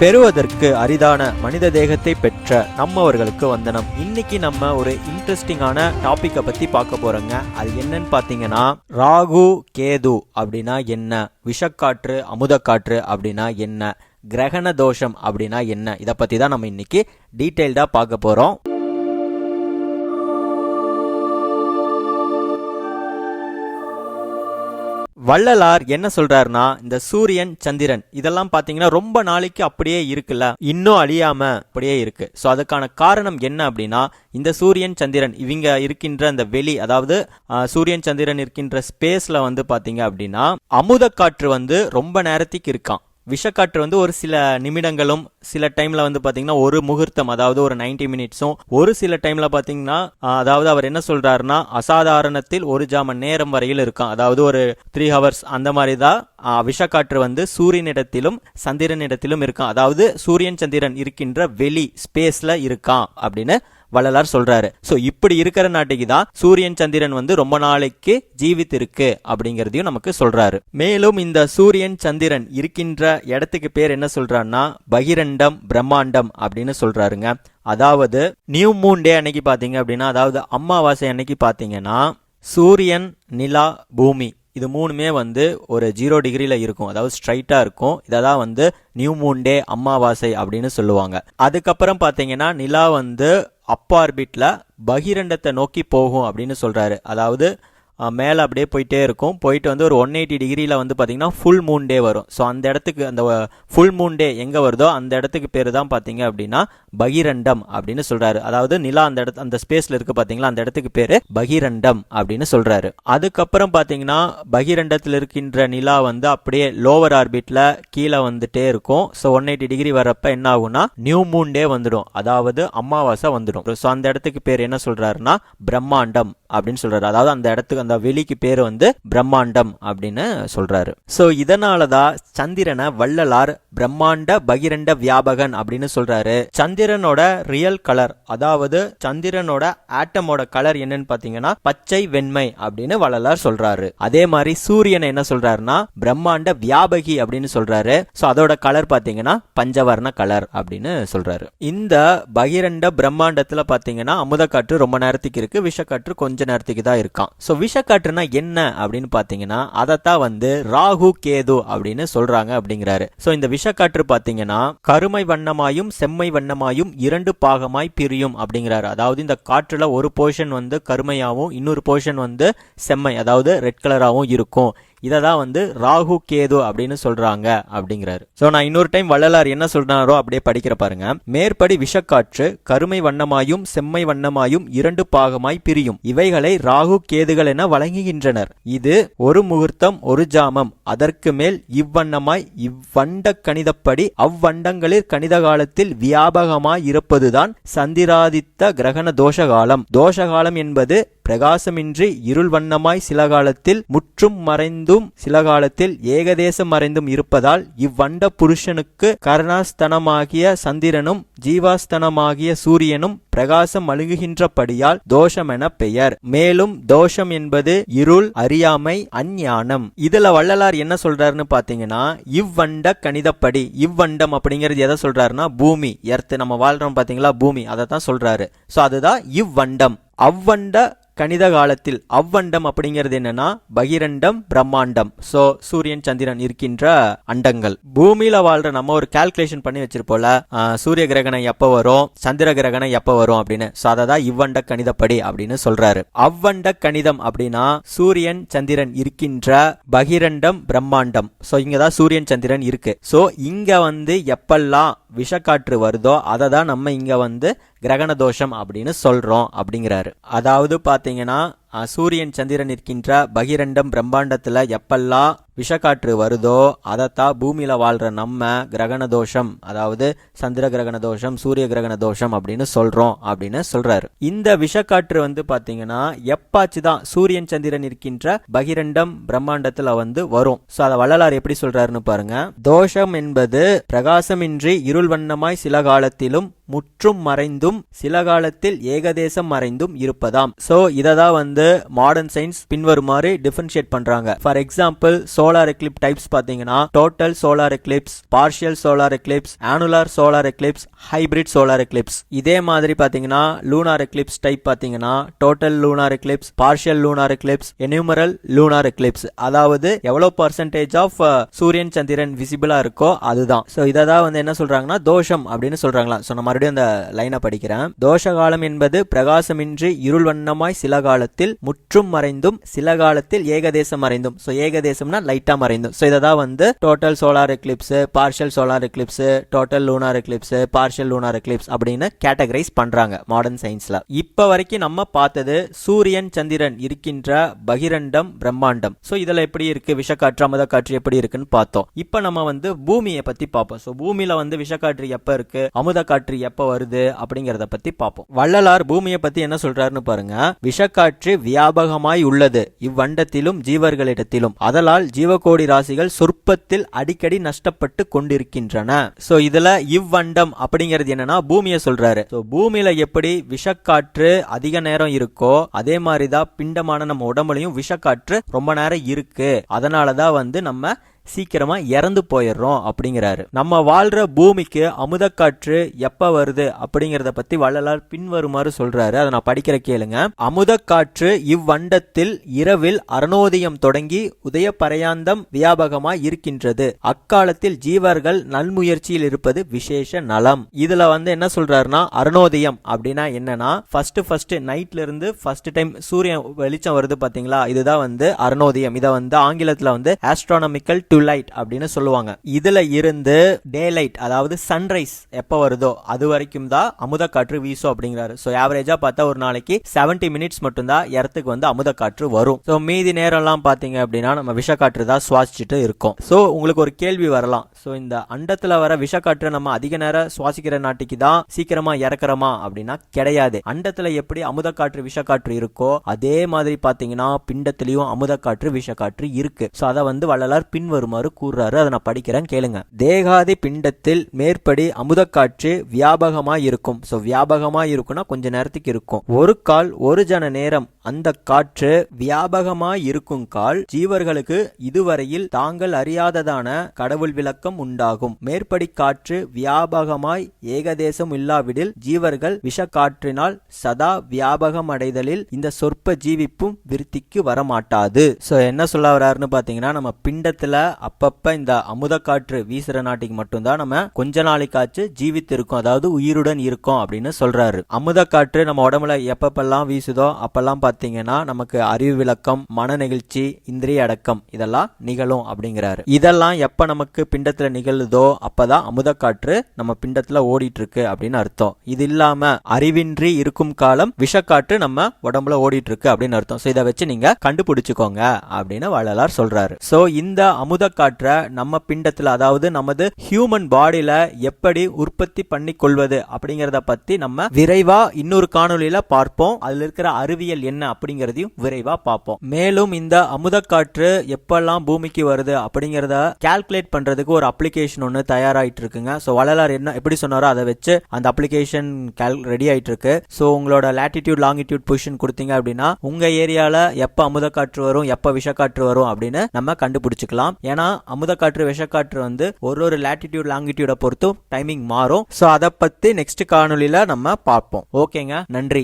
பெறுவதற்கு அரிதான மனித தேகத்தை பெற்ற நம்மவர்களுக்கு வந்தனம். இன்னைக்கு நம்ம ஒரு இன்ட்ரெஸ்டிங்கான டாப்பிக்கை பத்தி பார்க்க போறோங்க. அது என்னன்னு பாத்தீங்கன்னா ராகு கேது அப்படின்னா என்ன? விஷக்காற்று அமுதக்காற்று அப்படின்னா என்ன? கிரகண தோஷம் அப்படின்னா என்ன? இதை பத்தி தான் நம்ம இன்னைக்கு டீட்டெயில்டா பார்க்க போறோம். வள்ளலார் என்ன சொல்றாருன்னா இந்த சூரியன் சந்திரன் இதெல்லாம் பாத்தீங்கன்னா ரொம்ப நாளைக்கு அப்படியே இருக்குல்ல இன்னும் அழியாம அப்படியே இருக்கு. ஸோ அதுக்கான காரணம் என்ன அப்படின்னா இந்த சூரியன் சந்திரன் இவங்க இருக்கின்ற அந்த வெளி அதாவது சூரியன் சந்திரன் இருக்கின்ற ஸ்பேஸ்ல வந்து பாத்தீங்க அப்படின்னா அமுத காற்று வந்து ரொம்ப நேரத்துக்கு இருக்கான் விஷக்காற்று வந்து ஒரு சில நிமிடங்களும் சில டைம்ல வந்து பாத்தீங்கன்னா ஒரு முகூர்த்தம் அதாவது ஒரு 90 மினிட்ஸும் ஒரு சில டைம்ல பாத்தீங்கன்னா அதாவது அவர் என்ன சொல்றாருன்னா அசாதாரணத்தில் ஒரு ஜாம நேரம் வரையில் இருக்கான். அதாவது ஒரு த்ரீ ஹவர்ஸ் அந்த மாதிரி தான் ஆஹ், விஷக்காற்று வந்து சூரியனிடத்திலும் சந்திரனிடத்திலும் இருக்கான். அதாவது சூரியன் சந்திரன் இருக்கின்ற வெளி ஸ்பேஸ்ல இருக்கான் அப்படின்னு வள்ளலார் சொல்றாரு. ஸோ இப்படி இருக்கிற நாட்டுக்கு தான் சூரியன் சந்திரன் வந்து ரொம்ப நாளைக்கு ஜீவித்து இருக்கு அப்படிங்கறதையும் நமக்கு சொல்றாரு. மேலும் இந்த சூரியன் சந்திரன் இருக்கின்ற இடத்துக்கு பேர் என்ன சொல்றாருன்னா பகிரண்டம் பிரம்மாண்டம் அப்படின்னு சொல்றாருங்க. அதாவது நியூ மூன் டே அன்னைக்கு பாத்தீங்க அப்படின்னா அதாவது அம்மாவாசை அன்னைக்கு பாத்தீங்கன்னா சூரியன் நிலா பூமி இது மூணுமே வந்து ஒரு ஜீரோ டிகிரியில் இருக்கும். அதாவது ஸ்ட்ரைட்டா இருக்கும். இதை தான் வந்து நியூ மூன் டே அம்மாவாசை அப்படின்னு சொல்லுவாங்க. அதுக்கப்புறம் பாத்தீங்கன்னா நிலா வந்து அப்பார்பிட்ல பகிரண்டத்தை நோக்கி போகும் அப்படின்னு சொல்றாரு. அதாவது மேலே அப்படியே போயிட்டே இருக்கும். போயிட்டு வந்து ஒரு ஒன் எயிட்டி டிகிரியில் வந்து பார்த்தீங்கன்னா ஃபுல் மூன் டே வரும். ஸோ அந்த இடத்துக்கு அந்த ஃபுல் மூன் டே எங்கே வருதோ அந்த இடத்துக்கு பேர் தான் பார்த்தீங்க அப்படின்னா பகிரண்டம் அப்படின்னு சொல்கிறாரு அதாவது நிலா அந்த இடத்து அந்த ஸ்பேஸில் இருக்க பார்த்தீங்களா அந்த இடத்துக்கு பேர் பகிரண்டம் அப்படின்னு சொல்கிறாரு அதுக்கப்புறம் பார்த்தீங்கன்னா பகிரண்டத்தில் இருக்கின்ற நிலா வந்து அப்படியே லோவர் ஆர்பிட்டில் கீழே வந்துட்டே இருக்கும். ஸோ ஒன் எயிட்டி டிகிரி வரப்போ என்ன ஆகும்னா நியூ மூன் டே வந்துடும். அதாவது அமாவாசை வந்துடும். ஸோ அந்த இடத்துக்கு பேர் என்ன சொல்கிறாருன்னா பிரம்மாண்டம் அப்படின்னு சொல்கிறாரு அதாவது அந்த இடத்துக்கு அந்த அந்த வெளிக்கு பேர் வந்து பிரம்மாண்டம் அப்படின்னு சொல்றாரு. சோ இதனாலதான் சந்திரனை வள்ளலார் பிரம்மாண்ட பகிரண்ட வியாபகன் அப்படின்னு சொல்றாரு. சந்திரனோட ரியல் கலர் அதாவது சந்திரனோட ஆட்டமோட கலர் என்னன்னு பாத்தீங்கன்னா பச்சை வெண்மை அப்படின்னு வள்ளலார் சொல்றாரு. அதே மாதிரி சூரியனை என்ன சொல்றாருன்னா பிரம்மாண்ட வியாபகி அப்படின்னு சொல்றாரு. சோ அதோட கலர் பாத்தீங்கன்னா பஞ்சவர்ண கலர் அப்படின்னு சொல்றாரு. இந்த பகிரண்ட பிரம்மாண்டத்துல பாத்தீங்கன்னா அமுதக்காற்று ரொம்ப நேரத்துக்கு இருக்கு விஷக்காற்று கொஞ்ச நேரத்துக்கு தான் இருக்கான். சோ விஷக்காற்றுனா என்ன அப்படின்னு பாத்தீங்கன்னா அதைத்தான் வந்து ராகு கேது அப்படின்னு சொல்றாங்க அப்படிங்கிறாரு. சோ இந்த விஷக்காற்று பாத்தீங்கன்னா கருமை வண்ணமாயும் செம்மை வண்ணமாயும் இரண்டு பாகமாய் பிரியும் அப்படிங்கிறாரு. அதாவது இந்த காற்றுல ஒரு போர்ஷன் வந்து கருமையாவும் இன்னொரு போர்ஷன் வந்து செம்மை அதாவது ரெட் கலராகவும் இருக்கும். இதை தான் வந்து ராகு கேது அப்படின்னு சொல்றாங்க அப்படிங்கிறாரு. சோ நான் இன்னொரு டைம் வள்ளலார் என்ன சொல்றாரோ அப்படியே படிக்கிற பாருங்க. மேற்படி விஷக்காற்று கருமை வண்ணமாயும் செம்மை வண்ணமாயும் இரண்டு பாகமாய் பிரியும். இவைகளை ராகு கேதுகள் என வழங்குகின்றனர். இது ஒரு முகூர்த்தம் ஒரு ஜாமம். அதற்கு மேல் இவ்வண்ணமாய் இவ்வண்ட கணிதப்படி அவ்வண்டங்களில் கணித காலத்தில் வியாபகமாய் இருப்பதுதான் சந்திராதித்த கிரகண தோஷகாலம். தோஷகாலம் என்பது பிரகாசமின்றி இருள் வண்ணமாய் சில காலத்தில் முற்றும் மறைந்தும் சில காலத்தில் ஏகதேசம் மறைந்தும் இருப்பதால் இவ்வண்ட புருஷனுக்கு கருணாஸ்தனமாகிய சந்திரனும் ஜீவாஸ்தனமாகிய சூரியனும் பிரகாசம் அழுகுகின்றபடியால் தோஷம் என பெயர். மேலும் தோஷம் என்பது இருள் அறியாமை அஞ்ஞானம். இதுல வள்ளலார் என்ன சொல்றாருன்னு பாத்தீங்கன்னா இவ்வண்ட கணிதப்படி இவ்வண்டம் அப்படிங்கிறது எதை சொல்றாருன்னா பூமி எர்த்து நம்ம வாழ்றோம் பாத்தீங்களா பூமி அதை தான் சொல்றாரு. சோ அதுதான் இவ்வண்டம். அவ்வண்ட கணித காலத்தில் அவ்வண்டம் அப்படிங்கிறது என்னன்னா பகிரண்டம் பிரம்மாண்டம். சோ சூரியன் சந்திரன் இருக்கின்ற அண்டங்கள். பூமியில வாழ்ற நம்ம ஒரு கால்குலேஷன் பண்ணி வச்சிருப்போம்ல சூரிய கிரகணம் எப்ப வரும் சந்திர கிரகணம் எப்ப வரும் அப்படின்னு. சோ அததான் இவ்வண்ட கணிதப்படி அப்படின்னு சொல்றாரு. அவ்வண்ட கணிதம் அப்படின்னா சூரியன் சந்திரன் இருக்கின்ற பகிரண்டம் பிரம்மாண்டம். சோ இங்கதான் சூரியன் சந்திரன் இருக்கு. சோ இங்க வந்து எப்பெல்லாம் விஷக்காற்று வருதோ அதை தான் நம்ம இங்க வந்து கிரகண தோஷம் அப்படின்னு சொல்றோம் அப்படிங்கிறாரு. அதாவது பாத்தீங்கன்னா பார்த்தீங்கன்னா சூரியன் சந்திரன் இருக்கின்ற பகிரண்டம் பிரம்மாண்டத்துல எப்பெல்லாம் விஷக்காற்று வருதோ அதைத்தான் பூமியில வாழ்கிற நம்ம கிரகண தோஷம் அதாவது சந்திர கிரகண தோஷம் சூரிய கிரகண தோஷம் அப்படின்னு சொல்றோம் அப்படின்னு சொல்றாரு. இந்த விஷக்காற்று வந்து பார்த்தீங்கன்னா எப்பாச்சு தான் சூரியன் சந்திரன் இருக்கின்ற பகிரண்டம் பிரம்மாண்டத்தில் வந்து வரும். ஸோ அதை வள்ளலார் எப்படி சொல்றாருன்னு பாருங்க. தோஷம் என்பது பிரகாசமின்றி இருள் வண்ணமாய் சில காலத்திலும் முற்றும் மறைந்தும் சில காலத்தில் ஏகதேசம் மறைந்தும் இருப்பதாம். ஸோ இதை தான் வந்து மாடர்ன் சயின்ஸ் பின்வருமாறு டிஃபரன்ஷியேட் பண்றாங்க. For example solar solar eclipse types பாத்தீங்கன்னா total solar eclipse partial solar eclipse annular solar eclipse hybrid solar eclipse இதே மாதிரி பாத்தீங்கன்னா லூனார் எக்லிப்ஸ் டைப் பாத்தீங்கன்னா total lunar eclipse partial lunar eclipse penumbral lunar eclipse அதாவது எவ்வளவு percentage of Suriyan Chandran விசிபிளா இருக்கோ அதுதான். So இதை தான் வந்து என்ன சொல்றாங்கன்னா தோஷம் அப்படின்னு சொல்றாங்களா சோ நான் மறுபடியும் அந்த லைனை படிக்கிறேன். தோஷ காலம் என்பது பிரகாசமின்றி இருள் வண்ணமாய் சில காலத்தில் முற்றும் மறைந்தும் சில காலத்தில் ஏகதேசம் மறைந்தும். சோ ஏகதேசம்னா லைட்டா மறைந்தும் ஸோ இதை தான் வந்து total solar eclipse partial solar eclipse total lunar eclipse partial lunar eclipse அப்படின்னு கேட்டகரைஸ் பண்றாங்க மாடர்ன் சயின்ஸ்ல இப்ப வரைக்கும் நம்ம பார்த்தது சூரியன் சந்திரன் இருக்கின்ற பகிரண்டம் பிரம்மாண்டம். ஸோ இதில் எப்படி இருக்கு? விஷக்காற்று அமுத காற்று எப்படி இருக்குன்னு பார்த்தோம். இப்ப நம்ம வந்து பூமியை பத்தி பார்ப்போம். சோ பூமியில வந்து விஷக்காற்று எப்ப இருக்கு? அமுத காற்று எப்ப வருது? அப்படிங்கறத பத்தி பார்ப்போம். வள்ளலார் பூமியை பத்தி என்ன சொல்றாருன்னு பாருங்க. விஷக்காற்று வியாபகமாய் உள்ளது. இவ்வண்டத்திலும் ஜீவர்களிடத்திலும். அதலால் ஜீவகோடி ராசிகள் சொற்பத்தில் அடிக்கடி நஷ்டப்பட்டு கொண்டிருக்கின்றன. சோ இதுல இவ்வண்டம் அப்படிங்கிறது என்னன்னா பூமியை சொல்றாரு. சோ பூமியில எப்படி விஷக்காற்று அதிக நேரம் இருக்கோ அதே மாதிரிதான் பிண்டமான நம்ம உடம்புலயும் விஷக்காற்று ரொம்ப நேரம் இருக்கு. அதனாலதான் வந்து நம்ம சீக்கிரமா இறந்து போயிடுறோம் அப்படிங்கிறாரு. நம்ம வாழ்ற பூமிக்கு அமுதக்காற்று எப்ப வருது அப்படிங்கறத பத்தி வள்ளலார் பின்வருமாறு சொல்றாரு. அதை நான் படிக்கிற கேளுங்க. அமுதக்காற்று இவ்வண்டத்தில் இரவில் அருணோதயம் தொடங்கி உதய பரையாந்தம் வியாபகமாய் இருக்கின்றது. அக்காலத்தில் ஜீவர்கள் நல்முயற்சியில் இருப்பது விசேஷ நலம். இதுல வந்து என்ன சொல்றாருன்னா அருணோதயம் அப்படின்னா என்னன்னா ஃபர்ஸ்ட் ஃபர்ஸ்ட் நைட்ல இருந்து ஃபர்ஸ்ட் டைம் சூரியன் வெளிச்சம் வருது பாத்தீங்களா? இதுதான் வந்து அருணோதயம். இதை வந்து ஆங்கிலத்துல வந்து ஆஸ்ட்ரானமிக்கல் டு லைட் அப்படின்னு சொல்லுவாங்க. இதுல இருந்து டே லைட் அதாவது சன்ரைஸ் எப்ப வருதோ அது வரைக்கும் தான் அமுத காற்று வீசும் அப்படிங்கிறாரு. சோ ஆவரேஜா பார்த்தா ஒரு நாளைக்கு 70 மினிட்ஸ் மட்டும்தான் இடத்துக்கு வந்து அமுத காற்று வரும். சோ மீதி நேரம் எல்லாம் பாத்தீங்க அப்படின்னா நம்ம விஷக்காற்று தான் சுவாசிச்சுட்டு இருக்கோம். சோ உங்களுக்கு ஒரு கேள்வி வரலாம். சோ இந்த அண்டத்துல வர விஷக்காற்று நம்ம அதிக நேரம் சுவாசிக்கிற நாட்டிக்கு தான் சீக்கிரமா இறக்குறோமா அப்படின்னா கிடையாது. அண்டத்துல எப்படி அமுத காற்று விஷக்காற்று இருக்கோ அதே மாதிரி பாத்தீங்கன்னா பிண்டத்திலயும் அமுத காற்று விஷக்காற்று இருக்கு. சோ அதை வந்து வள்ளலார் பின்வரும் வருமாறு கூறுறாரு அதை நான் படிக்கிறேன் கேளுங்க தேகாதி பிண்டத்தில் மேற்படி அமுதக்காற்று வியாபகமாய் இருக்கும் சோ வியாபகமாய் இருக்கும்னா கொஞ்ச நேரத்துக்கு இருக்கும் ஒரு கால் ஒரு ஜன நேரம் அந்த காற்று வியாபகமாய் இருக்கும் கால் ஜீவர்களுக்கு இதுவரையில் தாங்கள் அறியாததான கடவுள் விளக்கம் உண்டாகும் மேற்படி காற்று வியாபகமாய் ஏகதேசம் இல்லாவிடில் ஜீவர்கள் விஷக்காற்றினால் சதா வியாபகம் அடைதலில் இந்த சொற்ப ஜீவிப்பும் விருத்திக்கு வரமாட்டாது சோ என்ன சொல்ல வர்றாருன்னு பாத்தீங்கன்னா நம்ம பிண்டத்துல அப்பப்ப இந்த அமுத காற்று வீசுற நாட்டுக்கு மட்டும்தான் நம்ம கொஞ்ச நாளைக்காச்சு ஜீவித்து இருக்கும் அதாவது உயிருடன் இருக்கும் அப்படின்னு சொல்றாரு. அமுத காற்று நம்ம உடம்புல எப்பப்பெல்லாம் வீசுதோ அப்பெல்லாம் பாத்தீங்கன்னா நமக்கு அறிவு விளக்கம் மன நெகிழ்ச்சி இந்திரிய அடக்கம் இதெல்லாம் நிகழும் அப்படிங்கிறாரு. இதெல்லாம் எப்ப நமக்கு பிண்டத்துல நிகழுதோ அப்பதான் அமுத காற்று நம்ம பிண்டத்துல ஓடிட்டு இருக்கு அப்படின்னு அர்த்தம். இது இல்லாம அறிவின்றி இருக்கும் காலம் விஷக்காற்று நம்ம உடம்புல ஓடிட்டு இருக்கு அப்படின்னு அர்த்தம். இதை வச்சு நீங்க கண்டுபிடிச்சுக்கோங்க அப்படின்னு வள்ளலார் சொல்றாரு. சோ இந்த அமுத காற்றை நம்ம பிண்டத்தில் அதாவது நமது ஹியூமன் பாடியில எப்படி உற்பத்தி பண்ணி கொள்வது அப்படிங்கிறத பத்தி நம்ம விரைவா இன்னொரு காணொலியில பார்ப்போம். அதுல இருக்கிற அறிவியல் என்ன அப்படிங்கறதையும் விரைவா பார்ப்போம். மேலும் இந்த அமுத காற்று எப்பெல்லாம் பூமிக்கு வருது அப்படிங்கறத கால்குலேட் பண்றதுக்கு ஒரு அப்ளிகேஷன் ஒன்று தயாராயிட்டு இருக்குங்க. ஸோ வள்ளலார் என்ன எப்படி சொன்னாரோ அதை வச்சு அந்த அப்ளிகேஷன் ரெடி ஆயிட்டு இருக்கு. ஸோ உங்களோட லாட்டிடியூட் லாங்கிடியூட் பொசிஷன் கொடுத்தீங்க அப்படின்னா உங்க ஏரியால எப்ப அமுத காற்று வரும் எப்ப விஷக்காற்று வரும் அப்படின்னு நம்ம கண்டுபிடிச்சுக்கலாம். ஏன்னா அமுத காற்று விஷக்காற்று வந்து ஒரு ஒரு லாட்டிடியூட் லாங்கிடியூட பொறுத்தும் டைமிங் மாறும். சோ அதை பத்தி நெக்ஸ்ட் காணொளியில நம்ம பார்ப்போம். ஓகேங்க நன்றி.